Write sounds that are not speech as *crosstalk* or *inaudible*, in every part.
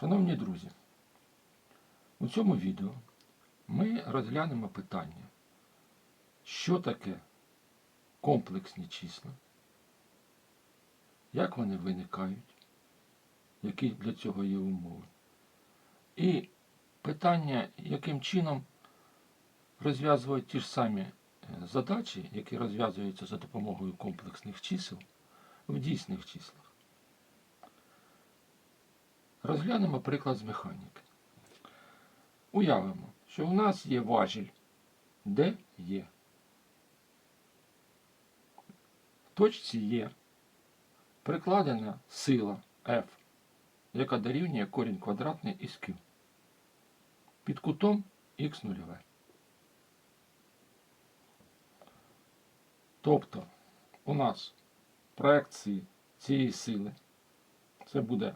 Шановні друзі, у цьому відео ми розглянемо питання, що таке комплексні числа, як вони виникають, які для цього є умови, і питання, яким чином розв'язують ті ж самі е, задачі, які розв'язуються за допомогою комплексних чисел в дійсних числах. Розглянемо приклад з механіки. Уявимо, що у нас є важіль, де є. В точці є прикладена сила F, яка дорівнює корінь квадратний із Q. Під кутом х нульове. Тобто у нас проекції цієї сили це буде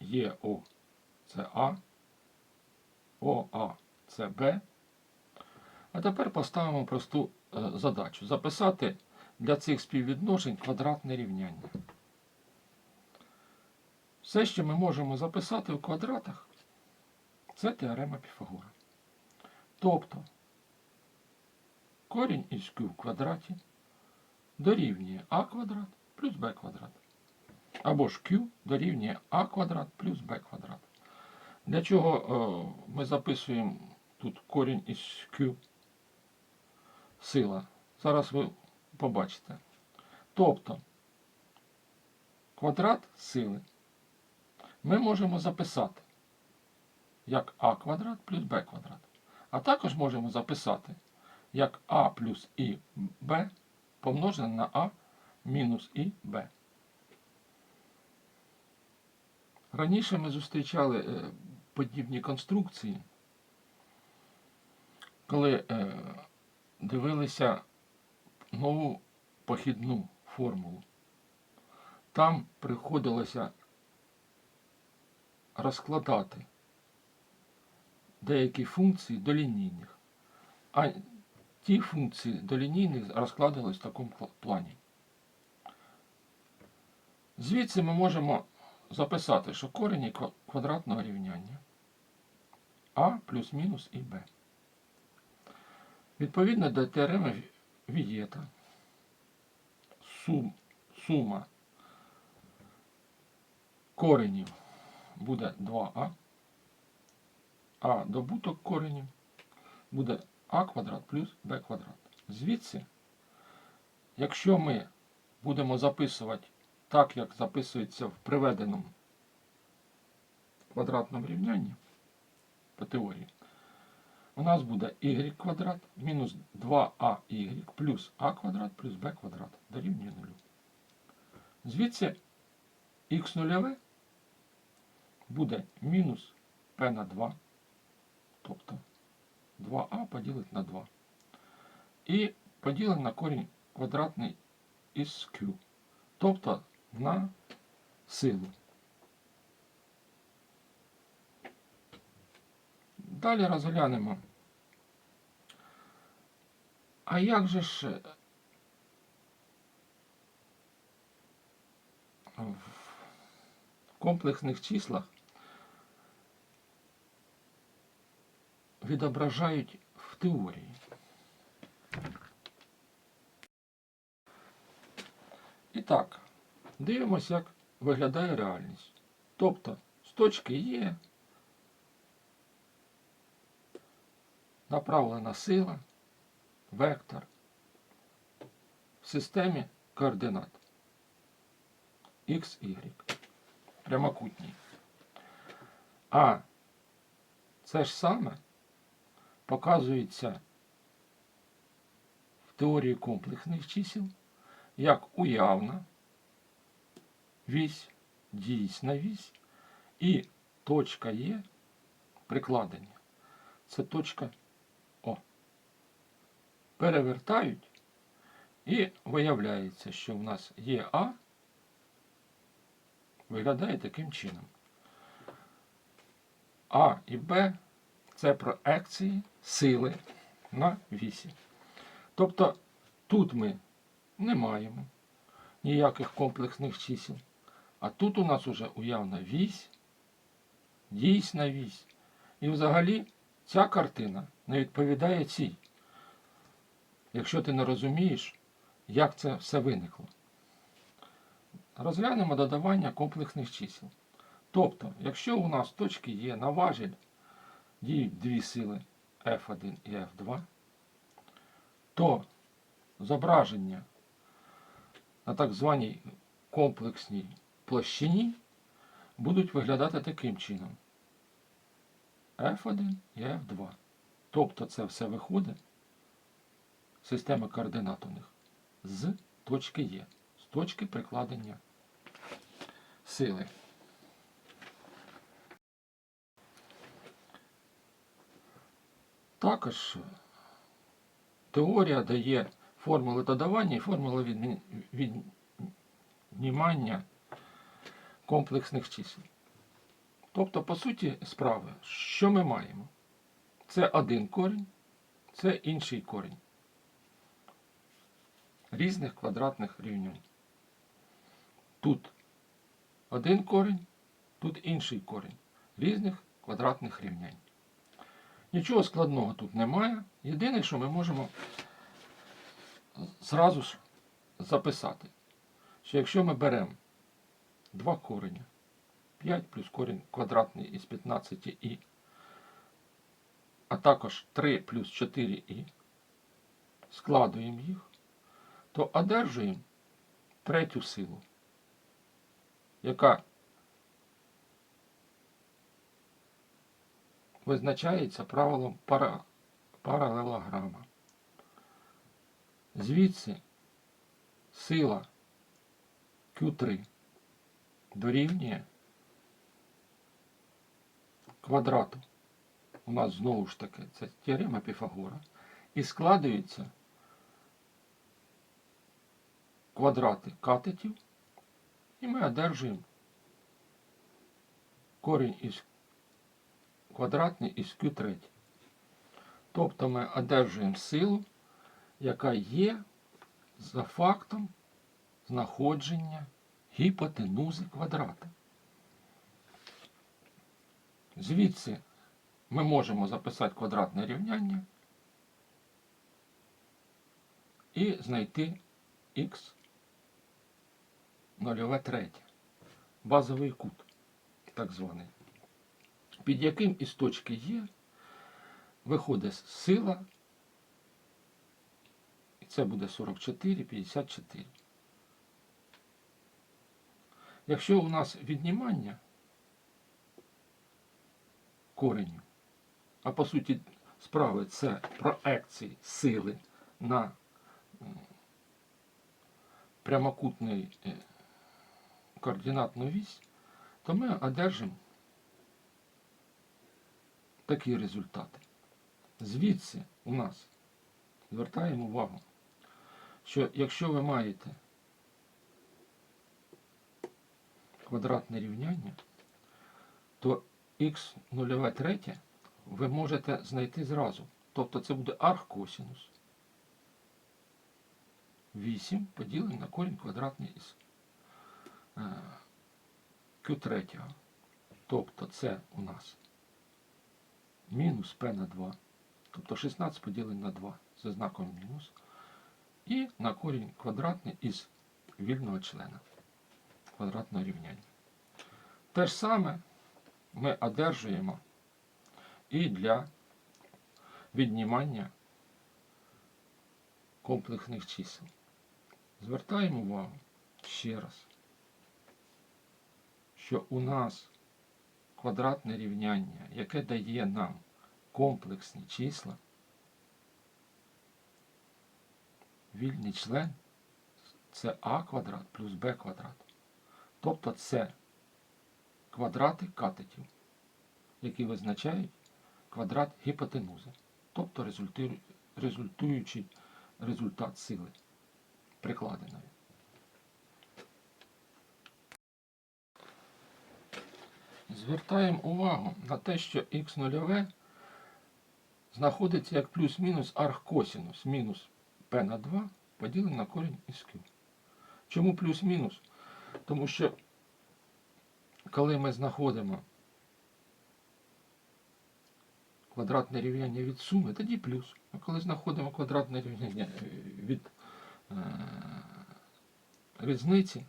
ЄО це А, ОА це Б. А тепер поставимо просту е, задачу. Записати для цих співвідношень квадратне рівняння. Все, що ми можемо записати в квадратах, це теорема Піфагора. Тобто корінь із Q в квадраті дорівнює А квадрат плюс Б квадрат. Або ж Q дорівнює А квадрат плюс Б квадрат. Для чого е, ми записуємо тут корінь із Q сила? Зараз ви побачите. Тобто квадрат сили ми можемо записати як А квадрат плюс Б квадрат. А також можемо записати як А плюс І Б помножене на А мінус І Б. Раніше ми зустрічали е, подібні конструкції, коли е, дивилися нову похідну формулу. Там приходилося розкладати деякі функції до лінійних, а ті функції до лінійних розкладались в такому плані. Звідси ми можемо записати, що корені квадратного рівняння А плюс-мінус і Б. Відповідно до теореми Вієта, сум, сума коренів буде 2а, а добуток коренів буде а квадрат плюс b квадрат. Звідси, якщо ми будемо записувати так, як записується в приведеному квадратному рівнянні по теорії, у нас буде y квадрат мінус 2ay плюс а квадрат плюс b квадрат дорівнює нулю. Звідси х нульове буде мінус p на 2, тобто 2а поділити на 2. І поділимо на корінь квадратний із q, тобто на силу. Далі розглянемо. А як же ж е, в комплексних числах відображають в теорії? І так, дивимося, як виглядає реальність. Тобто, з точки Є направлена сила, вектор в системі координат x, y, прямокутній. А це ж саме показується в теорії комплексних чисел як уявна вісь, дійсна вісь і точка Є прикладення. Це точка О. Перевертають і виявляється, що в нас є А виглядає таким чином. А і Б це проекції сили на вісі. Тобто тут ми не маємо ніяких комплексних чисел. А тут у нас уже уявна вісь дійсна вісь. І взагалі ця картина не відповідає цій. Якщо ти не розумієш, як це все виникло. Розглянемо додавання комплексних чисел. Тобто, якщо у нас точки є на важіль діють дві сили F1 і F2, то зображення на так званій комплексній площині будуть виглядати таким чином. F1 і F2. Тобто це все виходить система координат у них з точки Е, з точки прикладення сили. Також теорія дає формули додавання і формули віднімання комплексних чисел. Тобто, по суті справи, що ми маємо? Це один корінь, це інший корінь різних квадратних рівнянь. Тут один корінь, тут інший корінь різних квадратних рівнянь. Нічого складного тут немає. Єдине, що ми можемо зразу ж записати, що якщо ми беремо два кореня, 5 плюс корінь квадратний із 15і, а також 3 плюс 4і, складуємо їх, то одержуємо третю силу, яка визначається правилом пара, паралелограма. Звідси сила Q3 дорівнює квадрату. У нас знову ж таки це теорема Піфагора. І складується квадрати катетів, і ми одержуємо корінь із квадратний із Q3. Тобто ми одержуємо силу, яка є за фактом знаходження гіпотенузи квадрата. Звідси ми можемо записати квадратне рівняння і знайти х нульове третє. Базовий кут, так званий. Під яким із точки Є виходить сила, і це буде 44, 54. Якщо у нас віднімання кореню, а по суті справи це проекції сили на прямокутний е, координатну вісь, то ми одержимо такі результати. Звідси у нас звертаємо увагу, що якщо ви маєте квадратне рівняння, то х нульове третє ви можете знайти зразу. Тобто це буде архкосінус. 8 поділено на корінь квадратний із е, Q3. Тобто це у нас мінус p на 2. Тобто 16 поділено на 2 за знаком мінус. І на корінь квадратний із вільного члена квадратного рівняння. Те ж саме ми одержуємо і для віднімання комплексних чисел. Звертаємо увагу ще раз, що у нас квадратне рівняння, яке дає нам комплексні числа, вільний член це а квадрат плюс б квадрат. Тобто це квадрати катетів, які визначають квадрат гіпотенузи, тобто результуючий результат сили прикладеної. Звертаємо увагу на те, що х нульове знаходиться як плюс-мінус архкосінус мінус p на 2 поділене на корінь із q. Чому плюс-мінус? Тому що коли ми знаходимо квадратне рівняння від суми, тоді плюс. А коли знаходимо квадратне рівняння е, від е, різниці,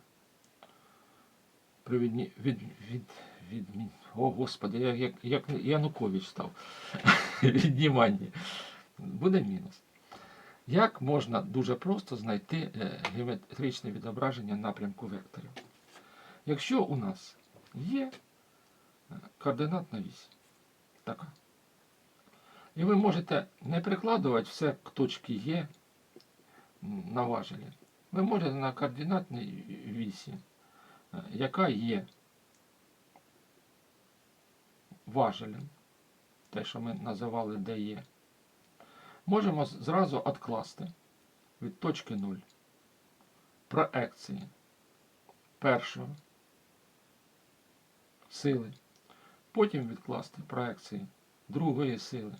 відні, від, від, від, о господи, як, як Янукович став. *laughs* Віднімання. Буде мінус. Як можна дуже просто знайти е, геометричне відображення напрямку векторів? Якщо у нас є е, координатна вісь, така, і ви можете не прикладувати все к точці Є на важелі. Ви можете на координатній вісі, е, яка є важелем, те, що ми називали де є, можемо зразу відкласти від точки 0 проекції. Першого. Сили, потім відкласти проекції другої сили.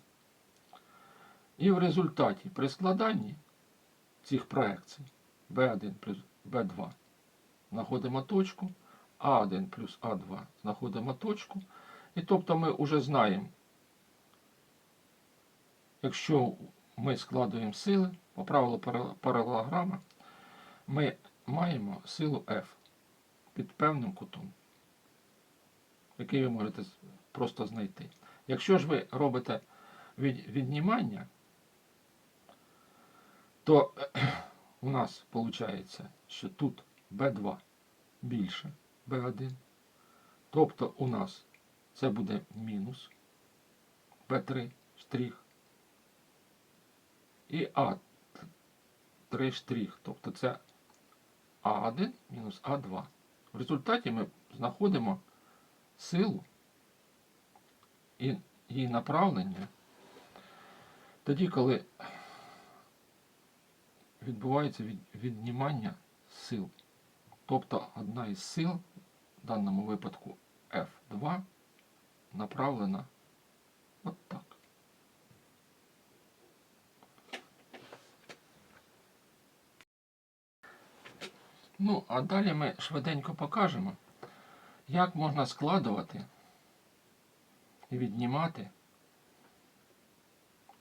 І в результаті при складанні цих проекцій B1 плюс B2 знаходимо точку, А1 плюс А2 знаходимо точку. І тобто ми вже знаємо, якщо ми складуємо сили по правилу парал- паралелограма, ми маємо силу F під певним кутом, який ви можете просто знайти. Якщо ж ви робите від, віднімання, то *clears throat* у нас виходить, що тут B2 більше B1. Тобто у нас це буде мінус B3 штрих і А3 штрих. Тобто це А1 мінус А2. В результаті ми знаходимо силу і її направлення тоді, коли відбувається віднімання сил. Тобто одна із сил, в даному випадку F2, направлена от так. Ну, а далі ми швиденько покажемо, як можна складувати і віднімати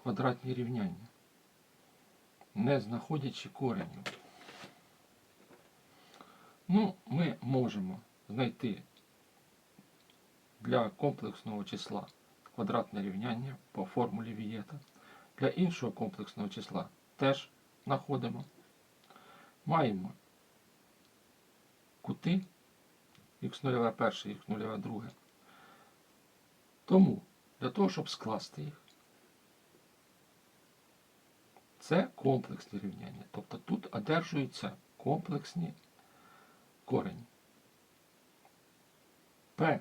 квадратні рівняння, не знаходячи коренів. Ну, ми можемо знайти для комплексного числа квадратне рівняння по формулі Вієта. Для іншого комплексного числа теж знаходимо. Маємо кути х0 перше, х0. Тому для того, щоб скласти їх, це комплексні рівняння. Тобто тут одержуються комплексні корені. P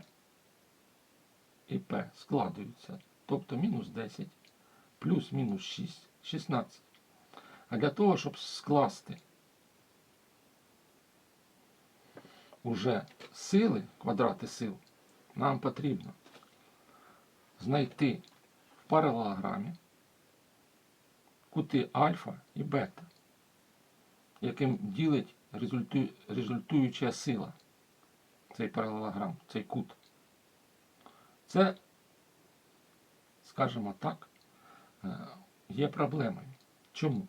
і P складуються. Тобто мінус 10 плюс мінус 6, 16. А для того, щоб скласти уже сили, квадрати сил, нам потрібно знайти в паралелограмі кути альфа і бета, яким ділить результу... результуюча сила цей паралелограм, цей кут. Це, скажімо так, е, є проблемою. Чому?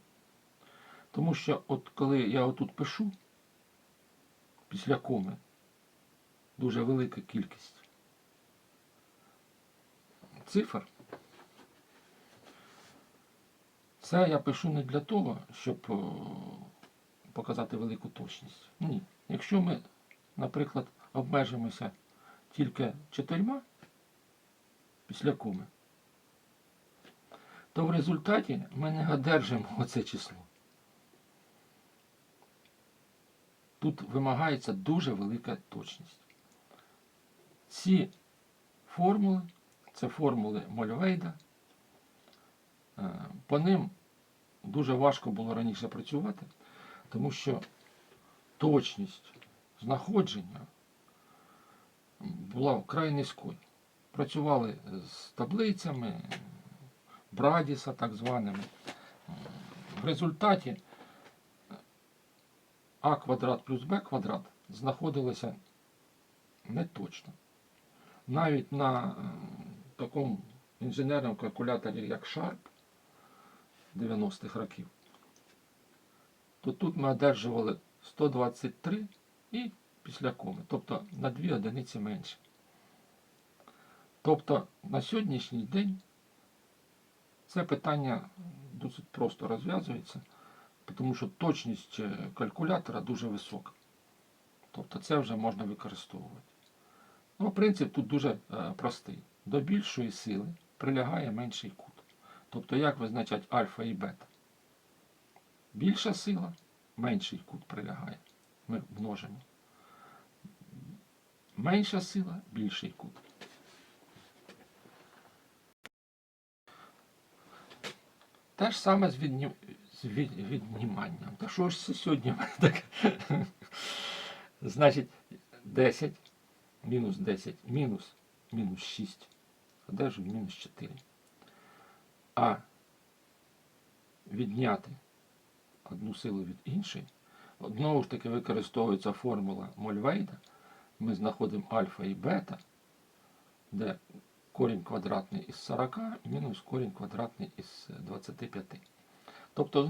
Тому що от коли я отут пишу, після коми, дуже велика кількість цифр, це я пишу не для того, щоб показати велику точність. Ні. Якщо ми, наприклад, обмежимося тільки чотирма після коми, то в результаті ми не одержимо оце число. Тут вимагається дуже велика точність. Ці формули, це формули Мольвейда, е, по ним дуже важко було раніше працювати, тому що точність знаходження була вкрай низькою. Працювали з таблицями, Брадіса так званими. В результаті а квадрат плюс Б квадрат знаходилося не точно. Навіть на е, такому інженерному калькуляторі як Sharp 90-х років, то тут ми одержували 123 і після коми, тобто на 2 одиниці менше. Тобто на сьогоднішній день це питання досить просто розв'язується, тому що точність е, калькулятора дуже висока. Тобто це вже можна використовувати. Ну, принцип тут дуже е, простий. До більшої сили прилягає менший кут. Тобто, як визначати альфа і бета? Більша сила, менший кут прилягає. Ми множимо. Менша сила, більший кут. Те ж саме з. Від... відніманням. Та що ж це сьогодні таке? Значить, 10 мінус 10 мінус мінус 6. Одержу мінус 4. А відняти одну силу від іншої. Знову ж таки використовується формула Мольвейда. Ми знаходимо альфа і бета, де корінь квадратний із 40 і мінус корінь квадратний із 25. Тобто